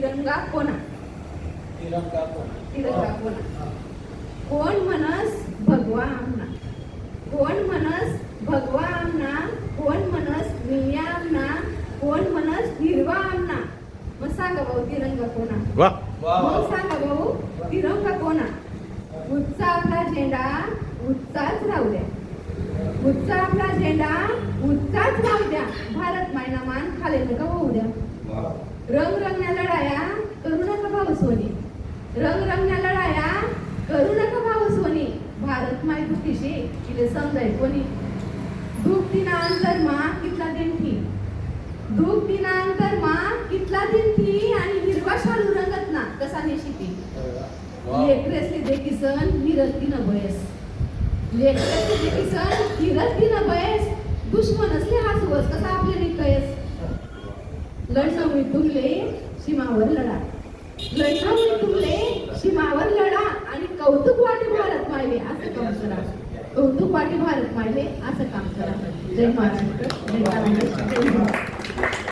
तिरंगा कोणा? तिरंगा कोण? तिरंगा कोणा? कोण म्हणस भगवा आमना कोण म्हणस भगवा आमना कोण म्हणस निळ्या आमना कोण म्हणस हिरवा आमना मग सांगा भाऊ तिरंगा कोणा? मग सांगा भाऊ तिरंगा कोणा? उच्चा आपला झेंडा उच्चाच राहू द्या. उच्चा आपला झेंडा उच्चाच राहू द्या. भारत मायना मान खाले नका होऊ द्या. रंग रंगण्या लढाया करू नका भाऊ सोनी. रंग रंगण्या लढाया करू नका भाऊ सोनी. भारत माय दुखीशी तिले समजाय कोणी. दुख दिना अंतर मा कितला दिन थी? दुख दिना अंतर मा कितला दिन थी आणि हिरवा शालू रंगत ना कसा नेशिती? लेकरेसले देखीसन हिरती न बयस. लेकरेसले देखीसन हिरती न बयस. दुश्मनसले हासवस कसा आपले निकयस लढणं तुमले सीमावर लढा. लढणं तुमले सीमावर लढा आणि कौतुक वाटे भारत मायले असं काम करा. कौतुक वाटे भारत मायले असं काम करा. जय महाराष्ट्र. जय महाराष्ट्र. जय महाराष्ट्र.